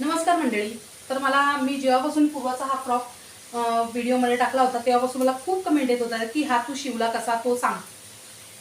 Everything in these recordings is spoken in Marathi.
नमस्कार मंडळी. तर मला मी जेव्हापासून पूर्वाचा हा फ्रॉक व्हिडिओमध्ये टाकला होता तेव्हापासून मला खूप कमेंट येत होता की हा तू शिवला कसा तो सांग.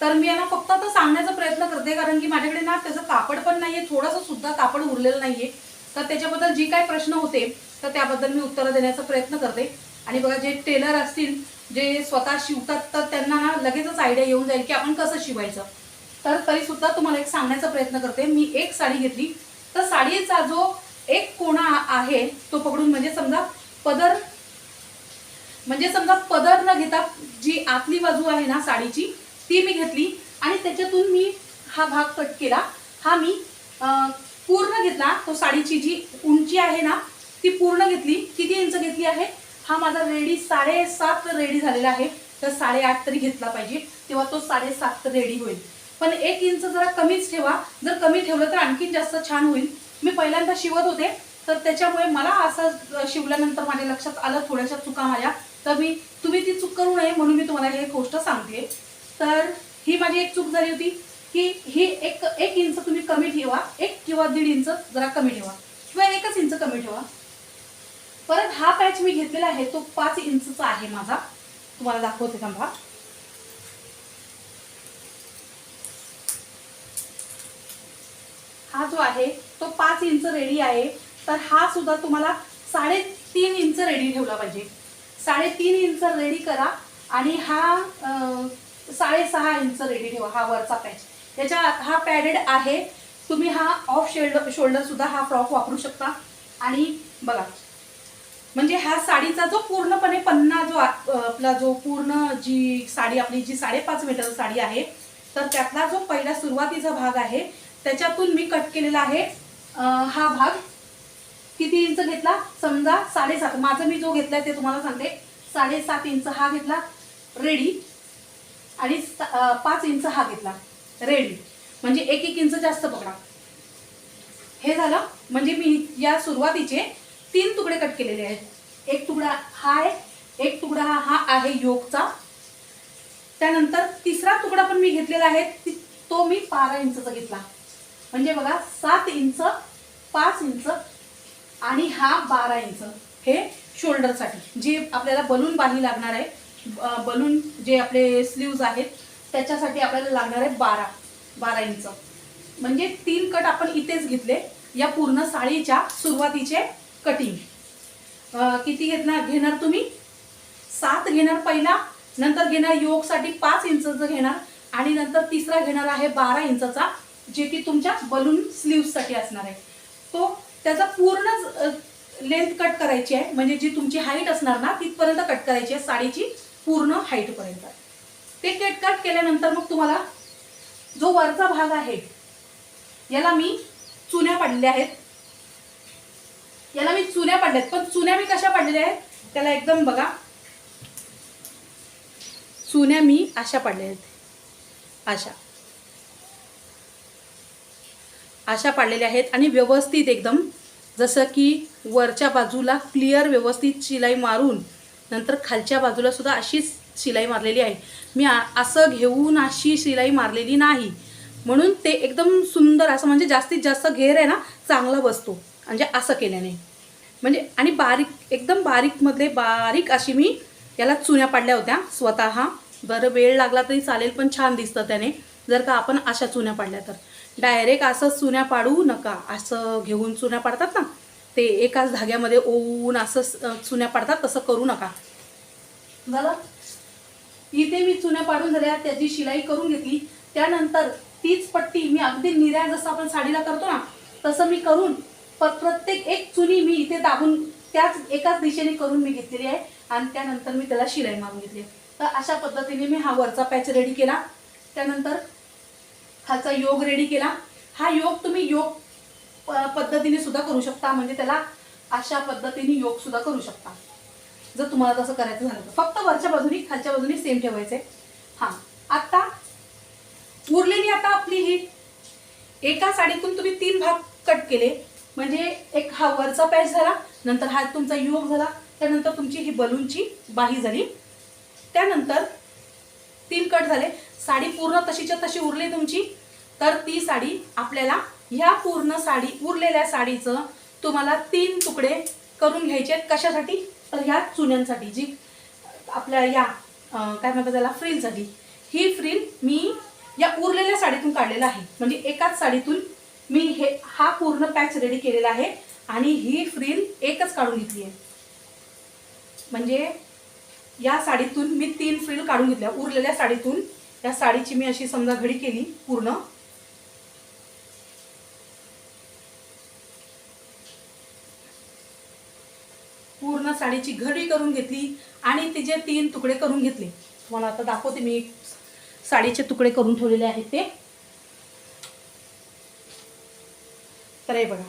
तर मी यांना फक्त आता सांगण्याचा प्रयत्न करते कारण की माझ्याकडे ना त्याचं कापड पण नाहीये थोडंसं सुद्धा कापड उरलेलं नाही आहे तर त्याच्याबद्दल जी काही प्रश्न होते तर त्याबद्दल मी उत्तरं देण्याचा प्रयत्न करते. आणि बघा जे टेलर असतील जे स्वतः शिवतात तर त्यांना ना लगेचच आयडिया येऊन जाईल की आपण कसं शिवायचं. तर तरीसुद्धा तुम्हाला एक सांगण्याचा प्रयत्न करते. मी एक साडी घेतली. तर साडीचा जो एक कोणा आहे तो पकडून म्हणजे समजा पदर म्हणजे समजा पदर न घेता जी आतली बाजू आहे ना साडीची ती मी घेतली आणि त्याच्यातून मी हा भाग कट केला. हा मी पूर्ण घेतला. तो साडीची जी उंची आहे ना ती पूर्ण घेतली. किती इंच घेतली आहे? हा माझा रेडी साडेसात रेडी झालेला आहे. तर साडेआठ तरी घेतला पाहिजे. तेव्हा तो साडेसात रेडी होईल. पण एक इंच जरा कमीच ठेवा. जर कमी ठेवलं तर आणखीन जास्त छान होईल. मी पहिल्यांदा शिवत होते तर त्याच्यामुळे मला असं शिवल्यानंतर माझ्या लक्षात आलं थोड्याशा चुका माझ्या. तर मी तुम्ही ती चूक करू नये म्हणून मी तुम्हाला हे गोष्ट सांगते. तर ही माझी एक चूक झाली होती की ही एक एक इंच तुम्ही कमी ठेवा एक किंवा दीड इंच जरा कमी ठेवा किंवा एकच इंच कमी ठेवा. परत हा पॅच मी घेतलेला आहे तो पाच इंचचा आहे माझा. तुम्हाला दाखवते थांबा. हा जो आहे तो पाच इंच रेडी आहे. तर हा सुद्धा तुम्हाला साडेतीन इंच रेडी ठेवला पाहिजे. साडेतीन इंच रेडी करा आणि हा साडेसहा इंच रेडी ठेवा हा वरचा पॅच त्याच्या हा पॅडेड आहे. तुम्ही हा ऑफ शोल्डर शोल्डरसुद्धा हा फ्रॉक वापरू शकता. आणि बघा म्हणजे ह्या साडीचा जो पूर्णपणे पन्ना जो आपला जो पूर्ण जी साडी आपली जी साडेपाच मीटर साडी आहे तर त्यातला जो पहिला सुरुवातीचा भाग आहे त्याच्यातून मी कट केलेला आहे. हा भाग किती इंच घेतला? समजा साडेसात. माझं मी जो घेतला ते तुम्हाला सांगते. साडेसात इंच हा घेतला रेडी. आणि पाच इंच हा घेतला रेडी. म्हणजे एक एक इंच जास्त पकडा हे झालं. म्हणजे मी या सुरुवातीचे तीन तुकडे कट केलेले आहेत. एक तुकडा हा आहे एक तुकडा हा हा आहे योगचा. त्यानंतर तिसरा तुकडा पण मी घेतलेला आहे. तो मी बारा इंचचा घेतला. म्हणजे बघा सात इंच पाच इंच आणि हा बारा इंच हे शोल्डरसाठी. जे आपल्याला बलून बाही लागणार आहे ब- बलून जे आपले स्लीव्ज आहेत त्याच्यासाठी आपल्याला लागणार आहे बारा बारा इंच. म्हणजे तीन कट आपण इथेच घेतले या पूर्ण साडीच्या सुरुवातीचे कटिंग किती घेतणार? घेणार तुम्ही? सात घेणार पहिला नंतर घेणार योगसाठी पाच इंचचं घेणार आणि नंतर तिसरा घेणार आहे बारा इंचचा. जे की तुमच्या बलून स्लीवसाठी असणार आहे. तो त्याचा पूर्ण लेंथ कट करायची आहे. म्हणजे जी तुमची हाईट असणार ना तिथपर्यंत कट करायची आहे. साडीची पूर्ण हाईटपर्यंत ते कट कट केल्यानंतर मग तुम्हाला जो वरचा भाग आहे याला मी चुन्या पाडलेल्या आहेत. याला मी चुन्या पाडल्यात. पण चुन्या मी कशा पाडलेल्या आहेत? त्याला एकदम बघा. चुन्या मी अशा पाडल्या आहेत. अशा. अशा पाडलेल्या आहेत आणि व्यवस्थित एकदम जसं की वरच्या बाजूला क्लिअर व्यवस्थित शिलाई मारून नंतर खालच्या बाजूला सुद्धा अशीच शिलाई मारलेली आहे. मी असं घेऊन अशी शिलाई मारलेली नाही. म्हणून ते एकदम सुंदर असं म्हणजे जास्तीत जास्त घेर आहे ना चांगला बसतो. म्हणजे असं केल्याने. म्हणजे आणि बारीक एकदम बारीकमधले बारीक अशी मी याला चुन्या पाडल्या होत्या. स्वतः. बरं वेळ लागला तरी चालेल पण छान दिसतं त्याने. जर का आपण अशा चुन्या पाडल्या तर. डायरेक्ट असं चुन्या पाडू नका. असं घेऊन चुन्या पाडतात ना ते एकाच धाग्यामध्ये ओवून असं चुन्या पाडतात तसं करू नका. झालं इथे मी चुन्या पाडून झाल्या त्याची शिलाई करून घेतली. त्यानंतर तीच पट्टी मी अगदी निर्या जसं आपण साडीला करतो ना तसं मी करून प- प्रत्येक एक चुनी मी इथे दाबून त्याच एकाच दिशेने करून मी घेतलेली आहे आणि त्यानंतर मी त्याला शिलाई मारून घेतली तर अशा पद्धतीने मी हा वरचा पॅच रेडी केला. त्यानंतर खालचा योग रेडी केला. हा योग तुम्ही योग पद्धतीने सुद्धा करू शकता. म्हणजे त्याला अशा पद्धतीने योग सुद्धा करू शकता. जर तुम्हाला तसं करायचं झालं तर. फक्त वरच्या बाजूनी खालच्या बाजूनी सेम ठेवायचे हा. आता उरलेली आता आपली ही. एका साडीतून तुम्ही तीन भाग कट केले. म्हणजे एक हा वरचा पॅच झाला नंतर हा तुमचा योग झाला त्यानंतर तुमची ही बलूनची बाही झाली. त्यानंतर तीन कट झाले. साडी पूर्ण तशीच्या तशी उरली तुमची तर ती साडी आपल्याला ह्या पूर्ण साडी उरलेल्या साडीचं तुम्हाला तीन तुकडे करून घ्यायचे आहेत. कशासाठी? तर ह्या चुन्यांसाठी जी आपल्या या काय म्हणतात त्याला फ्रीलसाठी. ही फ्रील मी या उरलेल्या साडीतून काढलेला आहे. म्हणजे एकाच साडीतून मी हे हा पूर्ण पॅच रेडी केलेला आहे आणि ही फ्रील एकच काढून घेतली आहे. म्हणजे या साडीतून मी तीन फ्रील काढून घेतल्या. उरलेल्या साडीतून या साडीची मी अशी समजा घडी केली पूर्ण. पूर्ण साडीची घडी करून घेतली आणि तिचे तीन तुकडे करून घेतले. तुम्हाला आता दाखवते मी साडीचे तुकडे करून ठेवलेले आहेत ते. तर हे बघा.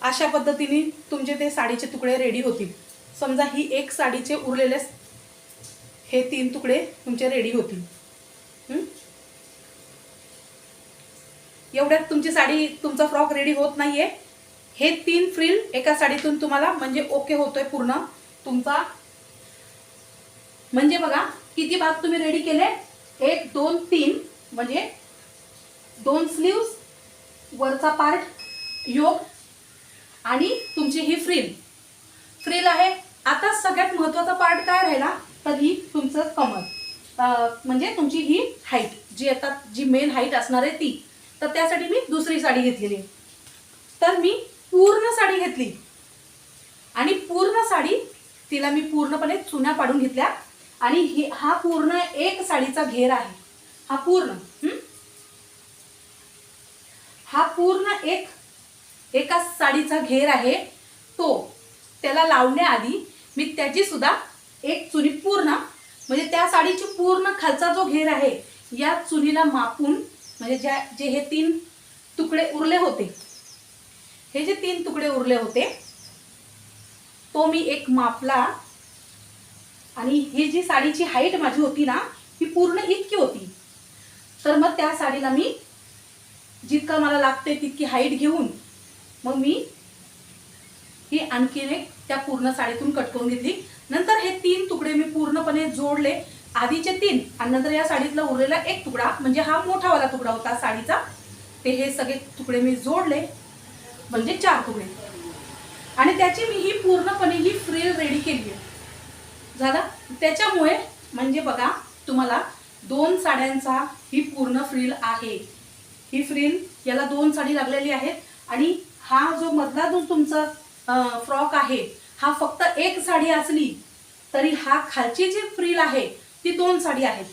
अशा पद्धतीने तुमचे ते साडीचे तुकडे रेडी होतील. समजा ही एक साडीचे उरलेले हे तीन तुकडे तुमचे रेडी होतील. एवढ्यात तुमची साडी तुमचा फ्रॉक रेडी होत नाहीये. हे तीन फ्रिल एका साडीतून तुम्हाला म्हणजे ओके होतोय पूर्ण. तुमचा म्हणजे बघा किती भाग तुम्ही रेडी केले? एक दोन तीन. म्हणजे दोन स्लीव्स वरचा पार्ट योग आणि तुमची ही फ्रिल फ्रिल आहे. आता सगळ्यात महत्त्वाचा पार्ट काय राहिला? तर ही तुमचं कमर. म्हणजे तुमची ही हाईट जी आता जी मेन हाईट असणार आहे ती. तर त्यासाठी मी दुसरी साडी घेतलेली आहे. तर मी पूर्ण साडी घेतली. आणि पूर्ण साडी तिला मी पूर्णपणे चुन्या पाडून घेतल्या. आणि ही हा पूर्ण एक साडीचा घेर आहे. हा पूर्ण हा? पूर्ण एक एका साडीचा घेर आहे. तो त्याला लावण्याआधी मी त्याची सुद्धा एक चुनी पूर्ण म्हणजे त्या साडीची पूर्ण खालचा जो घेर आहे या चुनीला मापून म्हणजे ज्या जे हे तीन तुकडे उरले होते हे जे तीन तुकडे उरले होते तो मी एक मापला. आणि ही जी साडीची हाईट माझी होती ना ही पूर्ण इतकी होती. तर मग त्या साडीला मी जितका मला लागते तितकी हाईट घेऊन मग मी ही आणखीन एक त्या पूर्ण साडीतून कट करून घेतली. नंतर हे तीन तुकडे मी पूर्णपणे जोडले. आधीचे तीन आणि नंतर या साडीतला उरलेला एक तुकडा म्हणजे हा मोठावाला तुकडा होता साडीचा. ते हे सगळे तुकडे मी जोडले म्हणजे चार तुकडे. आणि त्याची मी ही पूर्णपणे ही फ्रिल रेडी केली आहे झाला? त्याच्यामुळे म्हणजे बघा तुम्हाला दोन साड्यांचा ही पूर्ण फ्रिल आहे. ही फ्रिल याला दोन साडी लागलेली आहेत. आणि हा जो मधला जो तुमचा फ्रॉक आहे हा फक्त एक साडी असली तरी हा खालची जी फ्रील आहे ती दोन साडी आहे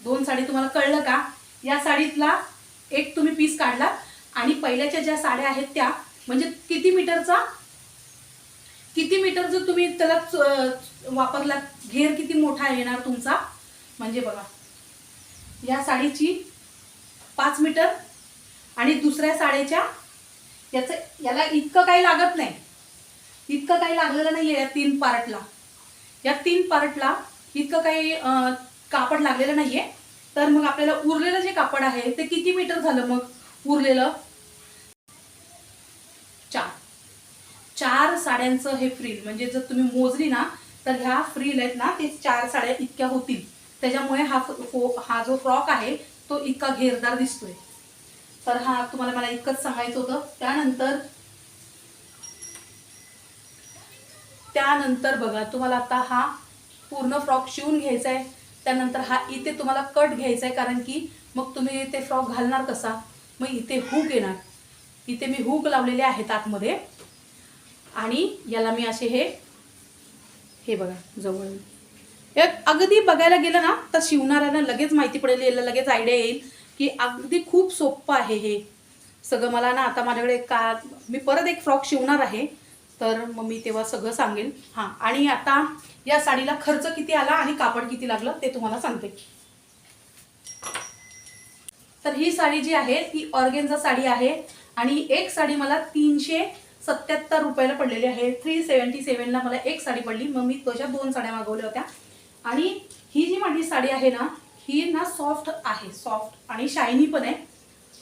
दोन साडी तुम्हाला कळलं का? या साडीतला एक तुम्ही पीस काढला आणि पहिल्याच्या ज्या साड्या आहेत त्या म्हणजे किती मीटरचा? किती मीटर जर तुम्ही त्याला च- वापरला घेर किती मोठा येणार तुमचा? म्हणजे बघा या साडीची पाच मीटर आणि दुसऱ्या साडीच्या याचं याला इतकं काही लागत नाही. इतकं काही लागलेलं नाही आहे या तीन पार्टला. या तीन पार्टला इतकं काही कापड लागलेलं नाही आहे तर मग आपल्याला उरलेलं जे कापड आहे ते किती मीटर झालं मग उरलेलं? चार. चार साड्यांचं हे फ्रील म्हणजे जर तुम्ही मोजली ना तर ह्या फ्रील आहेत ना ते चार साड्या इतक्या होतील. त्याच्यामुळे हा फो- हा जो फ्रॉक आहे तो इतका घेरदार दिसतोय. तर हा तुम्हाला मला इतकंच सांगायचं होतं. त्यानंतर त्यानंतर बघा तुम्हाला आता हा पूर्ण फ्रॉक शिवून घ्यायचा आहे त्यानंतर हा इथे तुम्हाला कट घ्यायचा आहे कारण की मग तुम्ही ते फ्रॉक घालणार कसा? मग इथे हुक येणार. इथे मी हुक लावलेले आहेत आतमध्ये. आणि याला मी असे हे हे बघा जवळ. हे अगदी बघायला गेलं ना तर शिवणाऱ्यांना लगेच माहिती पडेल याला लगेच आयडिया येईल की अगदी खूप सोपं आहे हे. सगळं मला ना आता माझ्याकडे का मी परत एक फ्रॉक शिवणार आहे. तर मग मी तेव्हा सगळं सांगेन. हां आणि आता या साडीला खर्च किती आला आणि कापड किती लागलं ते तुम्हाला सांगते. तर ही साडी जी आहे ती ऑर्गेन्झा साडी आहे आणि एक साडी मला तीनशे सत्याहत्तर रुपयाला पडलेली आहे. थ्री सेवन्टी सेवनला मला एक साडी पडली. मग मी तशा दोन साड्या मागवल्या होत्या. आणि ही जी माझी साडी आहे ना ही ना सॉफ्ट आहे सॉफ्ट आणि शायनी पण आहे.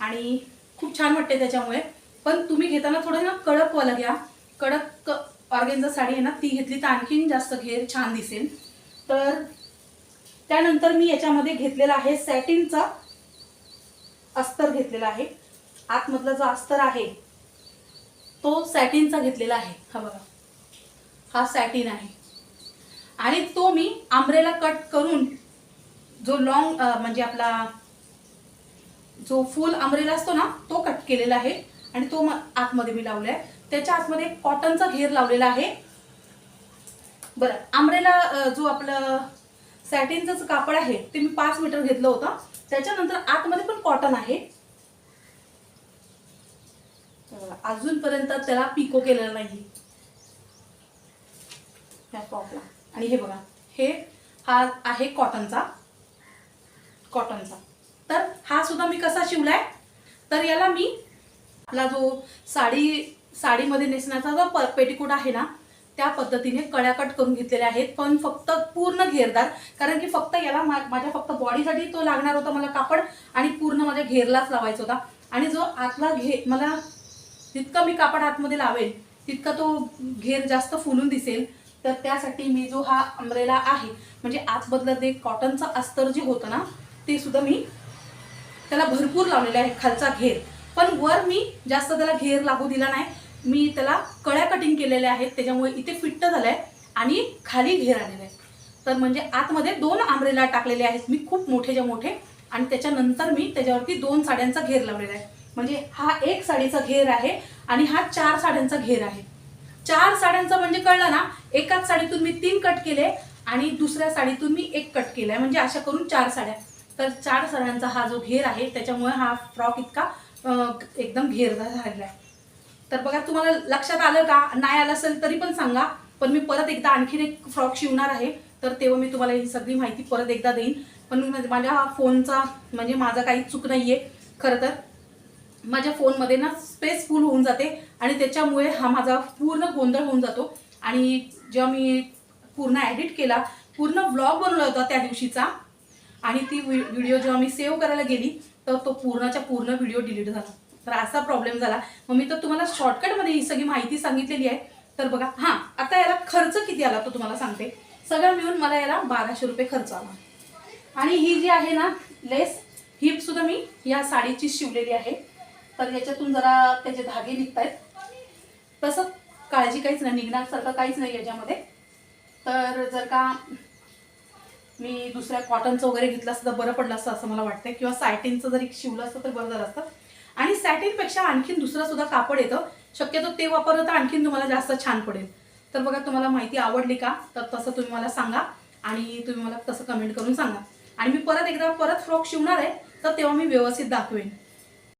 आणि खूप छान वाटते त्याच्यामुळे. पण तुम्ही घेताना थोडं ना कडकवाला घ्या. कडक ऑर्गेन्झा साडी आहे ना ती घेतली तर आणखीन जास्त घेर छान दिसेल. तर त्यानंतर मी याच्यामध्ये घेतलेला आहे सॅटिनचा अस्तर घेतलेला आहे. आतमधला जो अस्तर आहे तो सॅटिनचा घेतलेला आहे. हा बघा. हा सॅटिन आहे. आणि तो मी आंब्रेला कट करून जो लॉंग म्हणजे आपला जो फुल आंब्रेला असतो ना तो कट केलेला आहे. आणि तो म- आतमध्ये मी लावलाय. त्याच्या आतमध्ये कॉटनचा घेर लावलेला आहे. बरं आंब्रेला जो आपलं सॅटिनचं कापड आहे ते मी पाच मीटर घेतलं होतं. त्याच्यानंतर आतमध्ये पण कॉटन आहे. अजूनपर्यंत त्याला पिको केलेला नाही. त्या टॉपला आणि हे बघा हे हा आहे कॉटनचा. कॉटनचा. तर हा सुद्धा मी कसा शिवलाय? तर याला मी आपला जो साडी साडीमध्ये नेसण्याचा जो प- पेटीकोट आहे ना त्या पद्धतीने कळ्या कट करून घेतलेल्या आहेत. पण फक्त पूर्ण घेरदार कारण की फक्त याला मा- माझ्या फक्त बॉडीसाठी तो लागणार होता मला कापड आणि पूर्ण माझ्या घेरलाच लावायचा होता. आणि जो आतला घे मला जितकं मी कापड आतमध्ये लावेल तितका तो घेर जास्त फुलून दिसेल. तर त्यासाठी मी जो हा अमरेला आहे म्हणजे आतमधलं ते कॉटनचं अस्तर जे होतं ना ते सुद्धा मी त्याला भरपूर लावलेलं आहे खालचा घेर. पण वर मी जास्त त्याला घेर लागू दिला नाही. मी त्याला कळ्या कटिंग केलेल्या आहेत त्याच्यामुळे इथे फिट्ट झालंय आणि खाली घेर आलेला आहे. तर म्हणजे आतमध्ये दोन आंब्रेला टाकलेले आहेत मी खूप मोठेच्या मोठे आणि त्याच्यानंतर मी त्याच्यावरती दोन साड्यांचा घेर लावलेला आहे. म्हणजे हा एक साडीचा घेर आहे आणि हा चार साड्यांचा घेर आहे. चार साड्यांचा म्हणजे कळलं ना एकाच साडीतून मी तीन कट केले आणि दुसऱ्या साडीतून मी एक कट केलाय. म्हणजे अशा करून चार साड्या. तर चार साड्यांचा हा जो घेर आहे त्याच्यामुळे हा फ्रॉक इतका एकदम घेरदार झालेला आहे. तर बघा तुम्हाला लक्षात आलं का? नाही आलं असेल तरी पण सांगा. पण मी परत एकदा आणखीन एक फ्रॉक शिवणार आहे. तर तेव्हा मी तुम्हाला ही सगळी माहिती परत एकदा देईन. पण माझ्या हा फोनचा म्हणजे माझा काही चूक नाही आहे खरं तर माझ्या फोनमध्ये ना स्पेस फुल होऊन जाते. आणि त्याच्यामुळे हा माझा पूर्ण गोंधळ होऊन जातो. आणि जेव्हा मी पूर्ण ॲडिट केला पूर्ण ब्लॉग बनवला होता त्या दिवशीचा आणि ती व्हिडिओ जेव्हा मी सेव्ह करायला गेली तर तो पूर्णच्या पूर्ण व्हिडिओ डिलीट झाला. तर असा प्रॉब्लेम झाला. मग मी तर तुम्हाला शॉर्टकटमध्ये ही सगळी माहिती सांगितलेली आहे. तर बघा हां आता याला खर्च किती आला तो तुम्हाला सांगते. सगळं मिळून मला याला बाराशे रुपये खर्च आला. आणि ही जी आहे ना लेस ही सुद्धा मी या साडीची शिवलेली आहे. तर याच्यातून जरा त्याचे धागे निघत आहेत तसं काळजी काहीच नाही निघण्यासारखं काहीच नाही याच्यामध्ये. तर जर का मी दुसऱ्या कॉटनचं वगैरे घेतलं असतं तर बरं पडलं असतं असं मला वाटतं किंवा सायटिनचं जरी शिवलं असतं तर बरं झालं असतं. आणि सॅटिनपेक्षा आणखीन दुसरं सुद्धा कापड येतं. शक्यतो ते वापरलं तर आणखीन तुम्हाला जास्त छान पडेल. तर बघा तुम्हाला माहिती आवडली का? तर तसं तुम्ही मला सांगा आणि तुम्ही मला तसं कमेंट करून सांगा. आणि मी परत एकदा परत फ्रॉक शिवणार आहे तर तेव्हा मी व्यवस्थित दाखवेन.